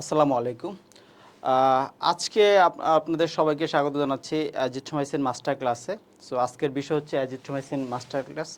আসসালামু আলাইকুম। আজকে আপনাদের সবাইকে স্বাগত জানাচ্ছি অ্যাজিথ্রোমাইসিন মাস্টার ক্লাসে। সো আজকের বিষয় হচ্ছে azithromycin master class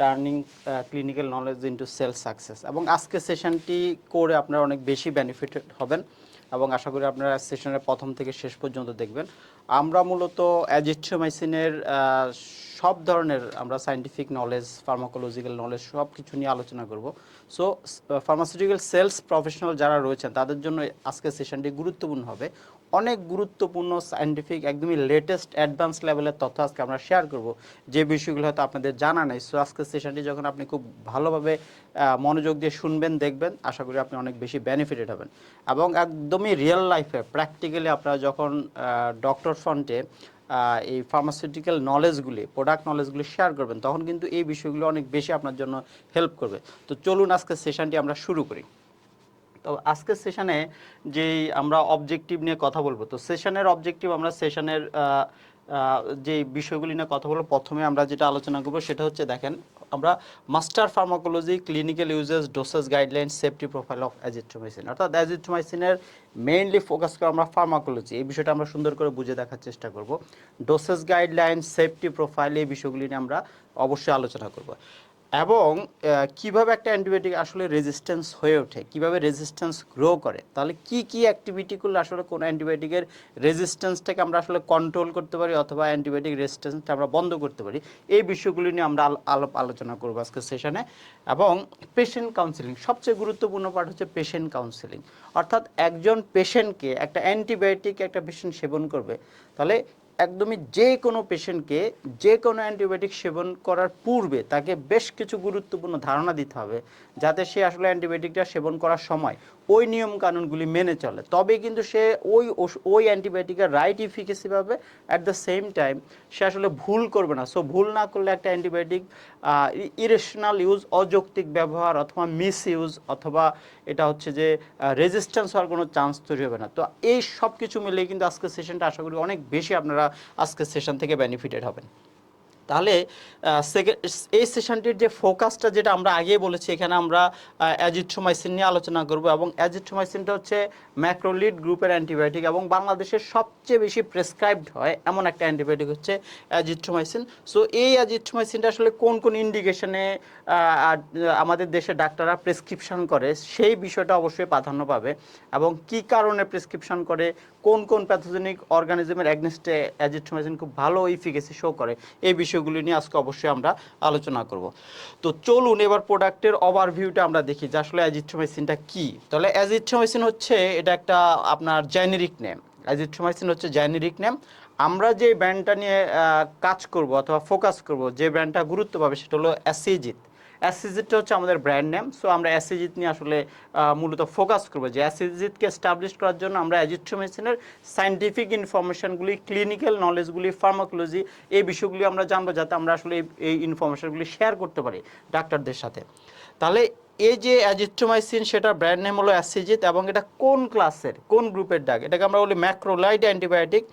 turning clinical knowledge into cell success এবং আজকে সেশনটি করে আপনারা অনেক বেশি বেনিফিটেড হবেন। এবং আশা করি আপনারা সেশনের প্রথম থেকে শেষ পর্যন্ত দেখবেন। আমরা মূলত অ্যাজিথ্রোমাইসিনের সব ধরনের আমরা সায়েন্টিফিক নলেজ ফার্মাকোলজিক্যাল নলেজ সব কিছু নিয়ে আলোচনা করব। সো ফার্মাসিউটিক্যাল সেলস প্রফেশনাল যারা রয়েছেন, তাদের জন্য আজকের সেশনটি গুরুত্বপূর্ণ হবে। অনেক গুরুত্বপূর্ণ সায়েন্টিফিক একদমই লেটেস্ট অ্যাডভান্স লেভেলের তথ্য আজকে আমরা শেয়ার করব। যে বিষয়গুলো হয়তো আপনাদের জানা নেই সো আজকের সেশনটি যখন আপনি খুব ভালোভাবে মনোযোগ দিয়ে শুনবেন, দেখবেন, আশা করি আপনি অনেক বেশি বেনিফিটেড হবেন। এবং একদমই রিয়েল লাইফে প্র্যাকটিক্যালি আপনারা যখন ডক্টর ফ্রন্টে এই ফার্মাসিউটিক্যাল নলেজগুলি প্রোডাক্ট নলেজগুলি শেয়ার করবেন, তখন কিন্তু এই বিষয়গুলো অনেক বেশি আপনার জন্য হেল্প করবে। তো চলুন আজকের সেশনটি আমরা শুরু করি। তো আজকের সেশনে যেই আমরা অবজেক্টিভ নিয়ে কথা বলব, তো সেশনের অবজেক্টিভ আমরা সেশনের যে বিষয়গুলি নিয়ে কথা বলব, প্রথমে আমরা যেটা আলোচনা করব সেটা হচ্ছে দেখেন, আমরা master pharmacology clinical uses doses guideline safety profile of azithromycin অর্থাৎ অ্যাজিথ্রোমাইসিনের মেইনলি ফোকাস করে আমরা ফার্মাকোলজি এই বিষয়টা আমরা সুন্দর করে বুঝে দেখার চেষ্টা করব। ডোসেস গাইডলাইন সেফটি প্রোফাইল এই বিষয়গুলি নিয়ে আমরা অবশ্যই আলোচনা করব। এবং কীভাবে একটা অ্যান্টিবায়োটিক আসলে রেজিস্ট্যান্স হয়ে ওঠে, কীভাবে রেজিস্ট্যান্স গ্রো করে, তাহলে কি কি অ্যাক্টিভিটি করলে আসলে কোন অ্যান্টিবায়োটিকের রেজিস্ট্যান্সটাকে আমরা আসলে কন্ট্রোল করতে পারি অথবা অ্যান্টিবায়োটিক রেজিস্ট্যান্সটা আমরা বন্ধ করতে পারি, এই বিষয়গুলি নিয়ে আমরা আল- আলাপ আলোচনা করব আজকের সেশনে এবং পেশেন্ট কাউন্সিলিং সবচেয়ে গুরুত্বপূর্ণ পার্ট হচ্ছে পেশেন্ট কাউন্সিলিং অর্থাৎ একজন পেশেন্টকে একটা অ্যান্টিবায়োটিক একটা পেশেন্ট সেবন করবে, তাহলে একদমই যে কোনো পেশেন্টকে যে কোনো অ্যান্টিবায়োটিক সেবন করার পূর্বে তাকে বেশ কিছু গুরুত্বপূর্ণ ধারণা দিতে হবে যাতে সে আসলে অ্যান্টিবায়োটিকটা সেবন করার সময় ওই নিয়ম কানুনগুলি মেনে চলে। তবে কিন্তু সে ওই ওই অ্যান্টিবায়োটিকের রাইট ইফিকেসি পাবে। অ্যাট দ্য সেম টাইম সে আসলে ভুল করবে না। সো ভুল না করলে একটা অ্যান্টিবায়োটিক ইরেশনাল ইউজ অযৌক্তিক ব্যবহার অথবা মিস ইউজ অথবা এটা হচ্ছে যে রেজিস্ট্যান্স হওয়ার কোনো চান্স তৈরি হবে না। তো এই সব কিছু মিলিয়ে কিন্তু আজকের সেশনটা আশা করি অনেক বেশি আপনারা আজকের সেশন থেকে বেনিফিটেড হবেন। তাহলে এই সেশনটির যে ফোকাসটা যেটা আমরা আগেই বলেছি, এখানে আমরা অ্যাজিথ্রোমাইসিন নিয়ে আলোচনা করব এবং অ্যাজিথ্রোমাইসিনটা হচ্ছে ম্যাক্রোলিড গ্রুপের অ্যান্টিবায়োটিক এবং বাংলাদেশের সবচেয়ে বেশি প্রেসক্রাইবড হয় এমন একটা অ্যান্টিবায়োটিক হচ্ছে অ্যাজিথ্রোমাইসিন সো এই অ্যাজিথ্রোমাইসিনটা আসলে কোন কোন ইন্ডিকেশনে আমাদের দেশে ডাক্তাররা প্রেসক্রিপশন করে, সেই বিষয়টা অবশ্যই প্রাধান্য পাবে এবং কি কারণে প্রেসক্রিপশন করে কোন কোন প্যাথোজেনিক অর্গানিজমের অ্যাগনেস্টে অ্যাজিথ্রোমাইসিন খুব ভালো ইফিকেসি শো করে, এই বিষয়গুলি নিয়ে আজকে অবশ্যই আমরা আলোচনা করব। তো চলুন এবার প্রোডাক্টের ওভারভিউটা আমরা দেখি যে আসলে অ্যাজিথ্রোমাইসিনটা কি। তাহলে অ্যাজিথ্রোমাইসিন হচ্ছে, এটা একটা আপনার জেনেরিক নেম। অ্যাজিথ্রোমাইসিন হচ্ছে জেনেরিক নেম। আমরা যে ব্র্যান্ডটা নিয়ে কাজ করব অথবা ফোকাস করব, যে ব্র্যান্ডটা গুরুত্ব পাবে সেটা হলো অ্যাসিজিত। অ্যাসিজিটটা হচ্ছে আমাদের ব্র্যান্ড নেম সো আমরা অ্যাসিজিত নিয়ে আসলে মূলত ফোকাস করব যে অ্যাসিজিতকে এস্টাবলিশ করার জন্য আমরা অ্যাজিথ্রোমেসিনের সাইন্টিফিক ইনফরমেশনগুলি ক্লিনিক্যাল নলেজগুলি ফার্মাকোলজি এই বিষয়গুলি আমরা জানব যাতে আমরা আসলে এই- ইনফরমেশনগুলি শেয়ার করতে পারি ডাক্তারদের সাথে। তাহলে এই যে অ্যাজিথ্রোমাইসিন সেটা ব্র্যান্ড নেম হলো অ্যাসিজিত এবং এটা কোন ক্লাসের কোন গ্রুপের ডাক এটাকে আমরা বলি ম্যাক্রোলাইড অ্যান্টিবায়োটিক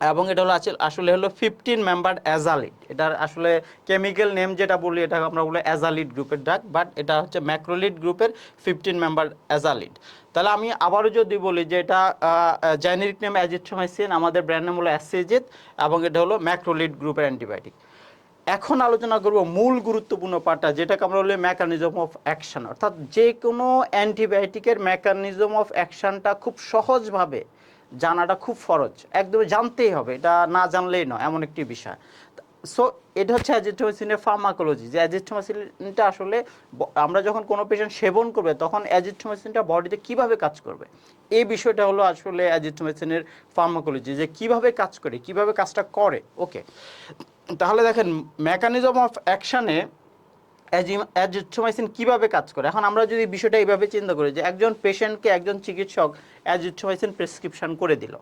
এবং এটা হলো আসলে হলো ফিফটিন মেম্বার অ্যাজালিড এটার আসলে কেমিক্যাল নেম যেটা বলি এটা আমরা বলি অ্যাজালিড গ্রুপের ড্রাগ বাট এটা হচ্ছে ম্যাক্রোলিড গ্রুপের ফিফটিন মেম্বার অ্যাজালিড তাহলে আমি আবারও যদি বলি যে এটা জেনেরিক নেম অ্যাজিথ্রোমাইসিন আমাদের ব্র্যান্ড নেম হলো অ্যাসিজিত এবং এটা হলো ম্যাক্রোলিড গ্রুপের অ্যান্টিবায়োটিক এখন আলোচনা করব মূল গুরুত্বপূর্ণ পার্টটা, যেটাকে আমরা বলি মেকানিজম অফ অ্যাকশন অর্থাৎ যে কোনো অ্যান্টিবায়োটিকের মেকানিজম অফ অ্যাকশনটা খুব সহজভাবে জানাটা খুব ফরজ। একদমই জানতেই হবে, এটা না জানলেই নয়, এমন একটি বিষয়। সো এটা হচ্ছে অ্যাজিথ্রোমাইসিনের ফার্মাকোলজি যে অ্যাজিথ্রোমাইসিনটা আসলে আমরা যখন কোনো পেশেন্ট সেবন করবে, তখন অ্যাজিথ্রোমাইসিনটা বডিতে কীভাবে কাজ করবে? এই বিষয়টা হলো আসলে অ্যাজিথ্রোমাইসিনের ফার্মাকোলজি যে কীভাবে কাজ করে, কীভাবে কাজটা করে। ওকে তাহলে দেখেন মেকানিজম অফ অ্যাকশানে অ্যাজিথ্রোমাইসিন কীভাবে কাজ করে? এখন আমরা যদি বিষয়টা এইভাবে চিন্তা করি যে একজন পেশেন্টকে একজন চিকিৎসক অ্যাজিথ্রোমাইসিন প্রেসক্রিপশন করে দিল।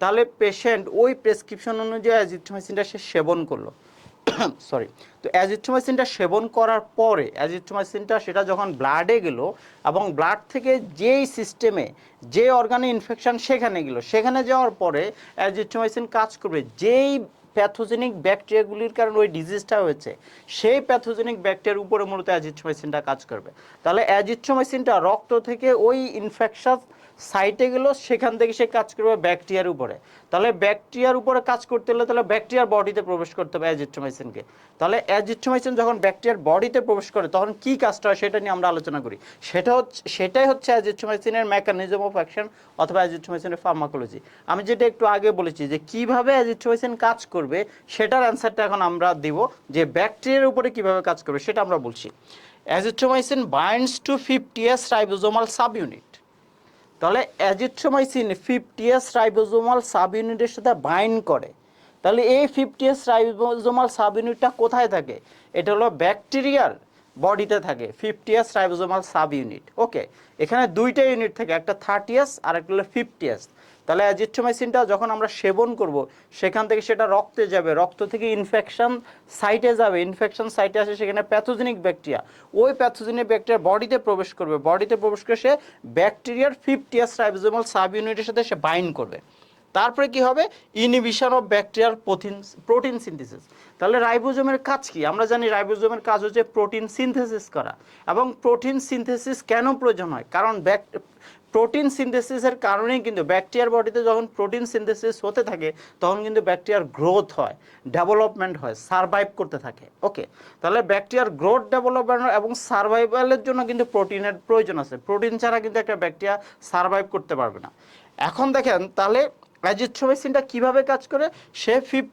তাহলে পেশেন্ট ওই প্রেসক্রিপশন অনুযায়ী অ্যাজিথ্রোমাইসিনটা সে সেবন করল। সরি তো অ্যাজিথ্রোমাইসিনটা সেবন করার পরে অ্যাজিথ্রোমাইসিনটা সেটা যখন ব্লাডে গেল এবং ব্লাড থেকে যেই সিস্টেমে যে অর্গানে ইনফেকশন সেখানে গেল, সেখানে যাওয়ার পরে অ্যাজিথ্রোমাইসিন কাজ করবে। যেই প্যাথোজেনিক ব্যাকটেরিয়াগুলির কারণে ওই ডিজিজটা হয়েছে। সেই প্যাথোজেনিক ব্যাকটেরিয়ার উপরে মূলত অ্যাজিথ্রোমাইসিনটা কাজ করবে। তাহলে অ্যাজিথ্রোমাইসিনটা রক্ত থেকে ওই ইনফেকশন সাইটে গেল সেখান থেকে সে কাজ করবে ব্যাকটেরিয়ার উপরে। তাহলে ব্যাকটেরিয়ার উপরে কাজ করতে হলে তাহলে ব্যাকটেরিয়ার বডিতে প্রবেশ করতে হবে অ্যাজিথ্রোমাইসিনকে। তাহলে অ্যাজিথ্রোমাইসিন যখন ব্যাকটেরিয়ার বডিতে প্রবেশ করে, তখন কি কাজটা হয় সেটা নিয়ে আমরা আলোচনা করি। সেটা হচ্ছে, সেটাই হচ্ছে অ্যাজিথ্রোমাইসিনের মেকানিজম অফ অ্যাকশন অথবা অ্যাজিথ্রোমাইসিনের ফার্মাকোলজি আমি যেটা একটু আগে বলেছি যে কীভাবে অ্যাজিথ্রোমাইসিন কাজ করবে, সেটার অ্যান্সারটা এখন আমরা দিব যে ব্যাকটেরিয়ার উপরে কীভাবে কাজ করবে, সেটা আমরা বলছি। Azithromycin binds to fifty fifty S ribosomal sub unit তাহলে azithromycin fifty S ribosomal sub ইউনিটের সাথে বাইন্ড করে, তাহলে এই ফিফটিএস রাইবোজোমাল সাব ইউনিটটা কোথায় থাকে? এটা হলো ব্যাকটেরিয়াল বডিতে থাকে fifty S ribosomal sub unit okay এখানে দুইটা ইউনিট থাকে, একটা থার্টিএস আর একটা হলো ফিফটিএস তাহলে অ্যাজিথ্রোমাইসিনটা যখন আমরা সেবন করব, সেখান থেকে সেটা রক্তে যাবে। রক্ত থেকে ইনফেকশন সাইটে যাবে। ইনফেকশন সাইটে আসে সেখানে প্যাথোজেনিক ব্যাকটেরিয়া ওই প্যাথোজেনিক ব্যাকটেরিয়া বডিতে প্রবেশ করবে। বডিতে প্রবেশ করে সে ব্যাকটেরিয়ার ফিফটিয়াস রাইবোজোমাল সাব ইউনিটের সাথে সে বাইন্ড করবে। তারপরে কি হবে? ইনিবিশন অফ ব্যাকটেরিয়ার প্রোটিন প্রোটিন সিনথেসিস তাহলে রাইবোজোমের কাজ কি? আমরা জানি রাইবোজোমের কাজ হচ্ছে প্রোটিন সিনথেসিস করা। এবং প্রোটিন সিনথেসিস কেন প্রয়োজন হয়? কারণ প্রোটিন সিনথেসিসের কারণেই কিন্তু ব্যাকটেরিয়ার বডিতে যখন প্রোটিন সিনথেসিস হতে থাকে, তখন কিন্তু ব্যাকটেরিয়ার গ্রোথ হয় ডেভেলপমেন্ট হয় সারভাইভ করতে থাকে ওকে তাহলে ব্যাকটেরিয়ার গ্রোথ ডেভেলপমেন্ট এবং সারভাইভালের জন্য কিন্তু প্রোটিনের প্রয়োজন আছে। প্রোটিন ছাড়া কিন্তু একটা ব্যাকটেরিয়া সারভাইভ করতে পারবে না। এখন দেখেন, তাহলে অ্যাজিথ্রোমাইসিনটা কীভাবে কাজ করে? সে ফিফ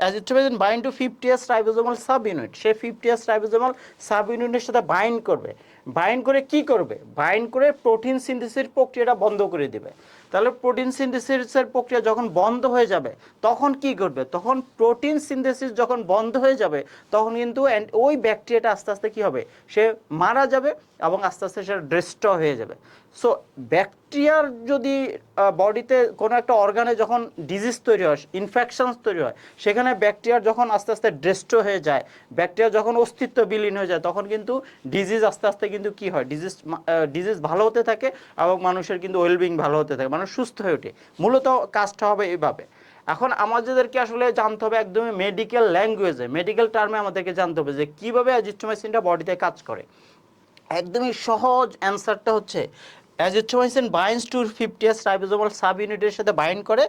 azithromycin bind to fifty S ribosomal sub unit say fifty S ribosomal sub ইউনিটের সাথে বাইন্ড করবে। বাইন্ড করে কি করবে? বাইন্ড করে প্রোটিন সিনথেসিস প্রক্রিয়াটা বন্ধ করে দিবে। তাহলে প্রোটিন সিনথেসিসের প্রক্রিয়া যখন বন্ধ হয়ে যাবে, তখন কি করবে? তখন প্রোটিন সিনথেসিস যখন বন্ধ হয়ে যাবে, তখন কিন্তু ওই ব্যাকটেরিয়াটা আস্তে আস্তে কি হবে? সে মারা যাবে এবং আস্তে আস্তে সেটা ড্রেস্ট্র হয়ে যাবে। সো ব্যাকটেরিয়ার যদি বডিতে কোনো একটা অর্গানে যখন ডিজিজ তৈরি হয় ইনফেকশন তৈরি হয়, সেখানে ব্যাকটেরিয়ার যখন আস্তে আস্তে ড্রেস্ট হয়ে যায় ব্যাকটেরিয়া যখন অস্তিত্ব বিলীন হয়ে যায়, তখন কিন্তু ডিজিজ আস্তে আস্তে কিন্তু কি হয়? ডিজিজ ডিজিজ ভালো হতে থাকে এবং মানুষের কিন্তু ওয়েলবিং ভালো হতে থাকে। মানুষ সুস্থ হয়ে ওঠে। মূলত কাজটা হবে এইভাবে। এখন আমাদেরকে আসলে জানতে হবে একদমই মেডিকেল ল্যাঙ্গুয়েজে মেডিকেল টার্মে আমাদেরকে জানতে হবে যে কীভাবে অ্যাজিথ্রোমাইসিনটা বডিতে কাজ করে। একদমই সহজ অ্যান্সারটা হচ্ছে azithromycin binds to fifty S ribosomal sub ইউনিটের সাথে বাইন্ড করে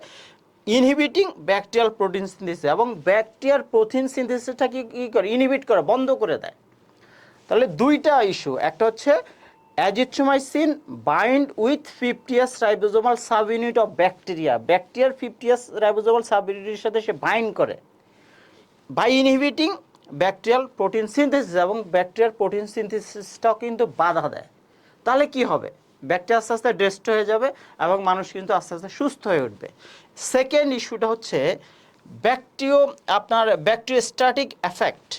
ইনহিবিটিং ব্যাকটেরিয়াল প্রোটিন সিনথেসিস এবং ব্যাকটেরিয়াল প্রোটিন সিনথেসিসটা কি, কী করে? ইনহিবিট করে, বন্ধ করে দেয়। তাহলে দুইটা ইস্যু। একটা হচ্ছে azithromycin bind with fifty S ribosomal sub unit of bacteria ব্যাকটেরিয়ার ফিফটিয়াস রাইবোজোমাল সাব ইউনিটের সাথে সে বাইন্ড করে। By inhibiting bacterial protein synthesis এবং ব্যাকটেরিয়াল প্রোটিন সিনথেসিসটাও কিন্তু বাধা দেয়। তাহলে কি হবে? ব্যাকটেরিয়া আস্তে আস্তে ডেস্ট হয়ে যাবে এবং মানুষ কিন্তু আস্তে আস্তে সুস্থ হয়ে উঠবে। সেকেন্ড ইস্যুটা হচ্ছে ব্যাকটেরিও আপনার ব্যাকটেরিওস্ট্যাটিক এফেক্ট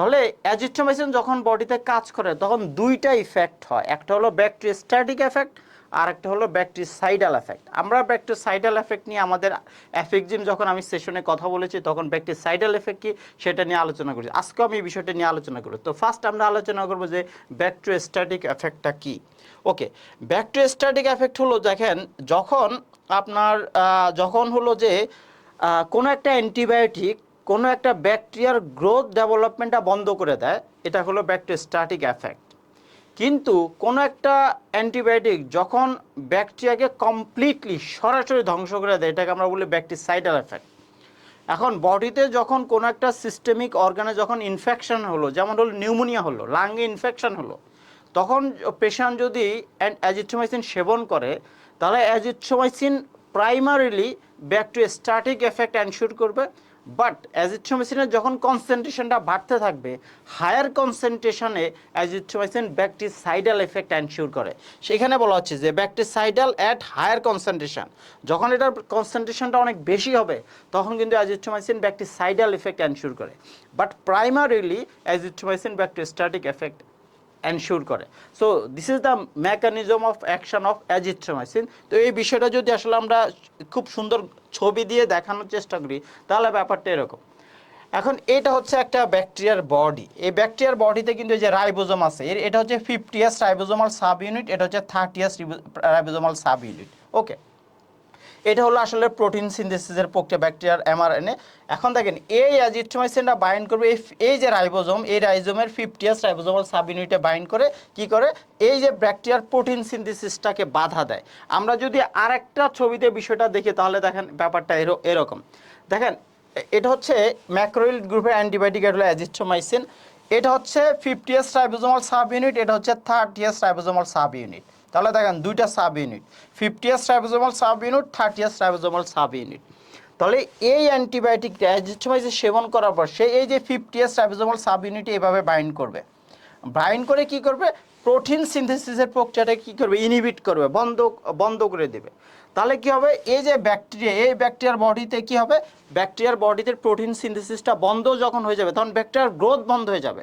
তাহলে অ্যাজিথ্রোমাইসিন যখন বডিতে কাজ করে, তখন দুইটা ইফেক্ট হয়। একটা হলো ব্যাকটেরিওস্ট্যাটিক এফেক্ট আর একটা হলো ব্যাকটেরিসাইডাল এফেক্ট আমরা ব্যাকটেরিসাইডাল এফেক্ট নিয়ে আমাদের এফেক্টজিম যখন আমি সেশনে কথা বলেছি, তখন ব্যাকটেরিসাইডাল এফেক্ট কি, সেটা নিয়ে আলোচনা করেছি। আজকেও আমি এই বিষয়টা নিয়ে আলোচনা করব। তো ফার্স্ট আমরা আলোচনা করব যে ব্যাকটেরিওস্ট্যাটিক এফেক্টটা কি। ওকে ব্যাকটেরিওস্ট্যাটিক এফেক্ট হলো, দেখেন, যখন আপনার যখন হলো যে কোনো একটা অ্যান্টিবায়োটিক কোনো একটা ব্যাকটেরিয়ার গ্রোথ ডেভেলপমেন্টটা বন্ধ করে দেয়, এটা হলো ব্যাকটেরিওস্ট্যাটিক এফেক্ট। কিন্তু কোনো একটা অ্যান্টিবায়োটিক যখন ব্যাকটেরিয়াকে কমপ্লিটলি, সরাসরি ধ্বংস করে দেয়, এটাকে আমরা বলি ব্যাকটেরিসাইডাল এফেক্ট। এখন বডিতে যখন কোনো একটা সিস্টেমিক অর্গানে যখন ইনফেকশন হলো, যেমন হলো নিউমোনিয়া হলো লাঙ্গে ইনফেকশন হলো, তখন পেশেন্ট যদি অ্যাজিথ্রোমাইসিন সেবন করে, তাহলে azithromycin primarily bacteriostatic effect ensure করবে বাট অ্যাজিথ্রোমাইসিনের যখন কনসেন্ট্রেশনটা বাড়তে থাকবে হায়ার কনসেন্ট্রেশনে অ্যাজিথ্রোমাইসিন ব্যাকটেরিসাইডাল এফেক্ট এনশিওর করে। সেখানে বলা হচ্ছে যে ব্যাকটেরিসাইডাল অ্যাট হায়ার কনসেন্ট্রেশন যখন এটার কনসেন্ট্রেশনটা অনেক বেশি হবে, তখন কিন্তু অ্যাজিথ্রোমাইসিন ব্যাকটেরিসাইডাল এফেক্ট এনশিওর করে। But primarily azithromycin bacteriostatic effect ensure করে। So this is the mechanism of action of azithromycin তো এই বিষয়টা যদি আসলে আমরা খুব সুন্দর ছবি দিয়ে দেখানোর চেষ্টা করি, তাহলে ব্যাপারটা এরকম। এখন এটা হচ্ছে একটা ব্যাকটেরিয়ার বডি এই ব্যাকটেরিয়ার বডিতে কিন্তু এই যে রাইবোজোম আছে, এর, এটা হচ্ছে fifty fifty S ribosomal sub unit এটা হচ্ছে thirty thirty S ribosomal sub unit okay এটা হলো আসলে প্রোটিন সিনথেসিসের প্রক্রিয়া, ব্যাকটেরিয়ার এমআরএনএ এখন দেখেন, এই অ্যাজিথ্রোমাইসিনটা বাইন্ড করবে, এই যে রাইবোজোম, এই রাইজোমের ফিফটিয়াস রাইবোজোমাল সাব ইউনিটে বাইন্ড করে কি করে? এই যে ব্যাকটেরিয়ার প্রোটিন সিনথেসিসটাকে বাধা দেয়। আমরা যদি আরেকটা ছবিতে বিষয়টা দেখি, তাহলে দেখেন ব্যাপারটা এরো- এরকম। দেখেন এটা হচ্ছে ম্যাক্রোইল গ্রুপের অ্যান্টিবায়োটিক, এটা হলো অ্যাজিথ্রোমাইসিন এটা হচ্ছে ফিফটিয়াস রাইবোজোমাল সাব ইউনিট এটা হচ্ছে থার্টিয়াস রাইবোজোমাল সাব ইউনিট তাহলে দেখেন দুইটা sub unit fifty fifty S ribosomal sub unit thirty S ribosomal sub unit তাহলে এই অ্যান্টিবায়োটিক অ্যাজিথ্রোমাইসিন সেবন করার পর সে এই যে ফিফটি ফিফটিয়াস রাইবোজোমাল সাব ইউনিটে এভাবে বাইন্ড করবে। বাইন্ড করে কি করবে? প্রোটিন সিনথেসিসের প্রক্রিয়াটা কি করবে? ইনহিবিট করবে, বন্ধ বন্ধ করে দেবে। তাহলে কি হবে? এই যে ব্যাকটেরিয়া এই ব্যাকটেরিয়ার বডিতে কি হবে? ব্যাকটেরিয়ার বডিতে প্রোটিন সিনথেসিসটা বন্ধ যখন হয়ে যাবে, তখন ব্যাকটেরিয়ার গ্রোথ বন্ধ হয়ে যাবে।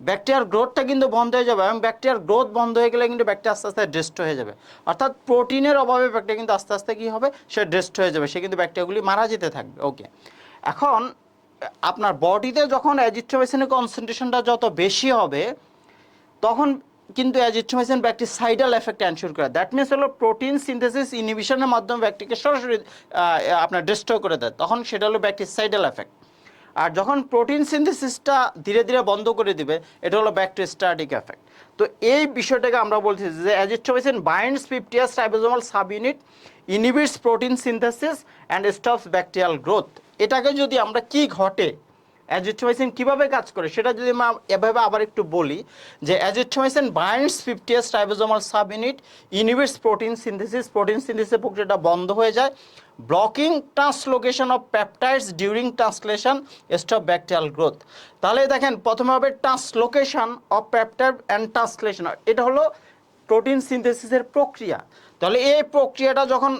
ব্যাকটেরিয়ার গ্রোথটা কিন্তু বন্ধ হয়ে যাবে এবং ব্যাকটেরিয়ার গ্রোথ বন্ধ হয়ে গেলে কিন্তু ব্যাকটেরিয়া আস্তে আস্তে ডেস্ট হয়ে যাবে। অর্থাৎ প্রোটিনের অভাবে ব্যাকটেরিয়া কিন্তু আস্তে আস্তে কী হবে? সে ডেস্ট হয়ে যাবে। সে কিন্তু ব্যাকটেরিয়াগুলি মারা যেতে থাকবে। ওকে এখন, আপনার বডিতে যখন অ্যাজিথ্রোমাইসিনের কনসেন্ট্রেশনটা যত বেশি হবে, তখন কিন্তু অ্যাজিথ্রোমাইসিন ব্যাকটেরিসাইডাল এফেক্ট এনশিওর করে। দ্যাট মিনস হলো প্রোটিন সিনথেসিস ইনহিবিশনের মাধ্যমে ব্যাকটেরিয়াকে সরাসরি আপনার ডিস্ট্রয় করে দেয়। তখন সেটা হলো ব্যাকটেরিসাইডাল এফেক্ট আর যখন প্রোটিন সিনথেসিসটা ধীরে ধীরে বন্ধ করে দিবে, এটা হলো ব্যাকটেরিস্টাটিক এফেক্ট তো এই বিষয়টাকে আমরা বলছি যে azithromycin binds fifty S ribosomal sub unit inhibits protein synthesis and stops bacterial growth এটাকে যদি আমরা কি ঘটে অ্যাজিথ্রোমাইসিন কীভাবে কাজ করে? সেটা যদি আমরা এভাবে আবার একটু বলি, যে azithromycin binds fifty S ribosomal sub unit inhibits protein synthesis protein synthesis প্রক্রিয়াটা বন্ধ হয়ে যায় blocking translocation of peptides during translation stop bacterial growth তাহলে দেখেন, প্রথমে হবে translocation of peptide and translation এটা হলো প্রোটিন সিনথেসিসের প্রক্রিয়া। তাহলে এই প্রক্রিয়াটা যখন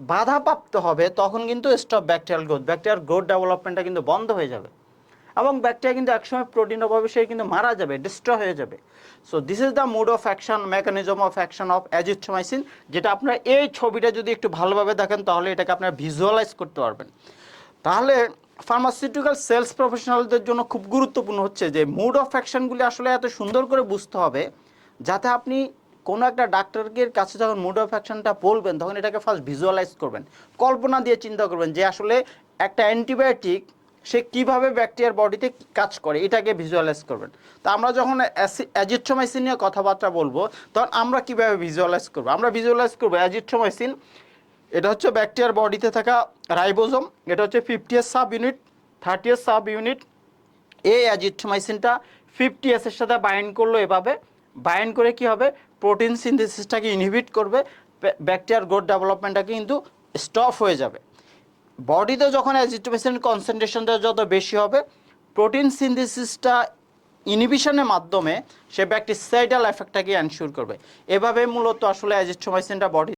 বাধাপ্রাপ্ত হবে, তখন কিন্তু stop bacterial growth bacterial growth ডেভেলপমেন্টটা কিন্তু বন্ধ হয়ে যাবে। এবং ব্যাকটেরিয়া কিন্তু একসময় প্রোটিন অভাবে সে কিন্তু মারা যাবে ডিস্ট্রয় হয়ে যাবে। So this is the mode of action mechanism of action of azithromycin যেটা আপনারা এই ছবিটা যদি একটু ভালোভাবে দেখেন, তাহলে এটাকে আপনারা ভিজুয়ালাইজ করতে পারবেন। তাহলে ফার্মাসিউটিক্যাল সেলস প্রফেশনালদের জন্য খুব গুরুত্বপূর্ণ হচ্ছে যে মুড অফ অ্যাকশনগুলি আসলে এত সুন্দর করে বুঝতে হবে, যাতে আপনি কোনো একটা ডাক্তারের কাছে যখন মুড অফ অ্যাকশনটা বলবেন, তখন এটাকে ফার্স্ট ভিজুয়ালাইজ করবেন। কল্পনা দিয়ে চিন্তা করবেন যে, আসলে একটা অ্যান্টিবায়োটিক সে কীভাবে ব্যাকটেরিয়ার বডিতে কাজ করে, এটাকে ভিজুয়ালাইজ করবেন। তো আমরা যখন অ্যাজিথ্রোমাইসিন নিয়ে কথাবার্তা বলব, তখন আমরা কীভাবে ভিজুয়ালাইজ করব? আমরা ভিজুয়ালাইজ করব অ্যাজিথ্রোমাইসিন, এটা হচ্ছে ব্যাকটেরিয়ার বডিতে থাকা রাইবোজোম, এটা হচ্ছে fifty S sub unit thirty thirty S sub unit এই অ্যাজিথ্রোমাইসিনটা ফিফটি এর সাথে বাইন্ড করল এভাবে। বাইন্ড করে কি হবে? প্রোটিন সিনথেসিসটাকে ইনহিবিট করবে ব্যাকটেরিয়ার গ্রোথ ডেভেলপমেন্টটাকে কিন্তু স্টপ হয়ে যাবে। বডিতে যখন অ্যাজিটোমেসিন কনসেন্ট্রেশনটা যত বেশি হবে প্রোটিন সিনথেসিসটা ইনহিবিশনের মাধ্যমে সে ব্যাকটিসাইডাল এফেক্টটাকে এনশিওর করবে। এভাবে মূলত আসলে অ্যাজিথ্রোমাইসিনটা বডি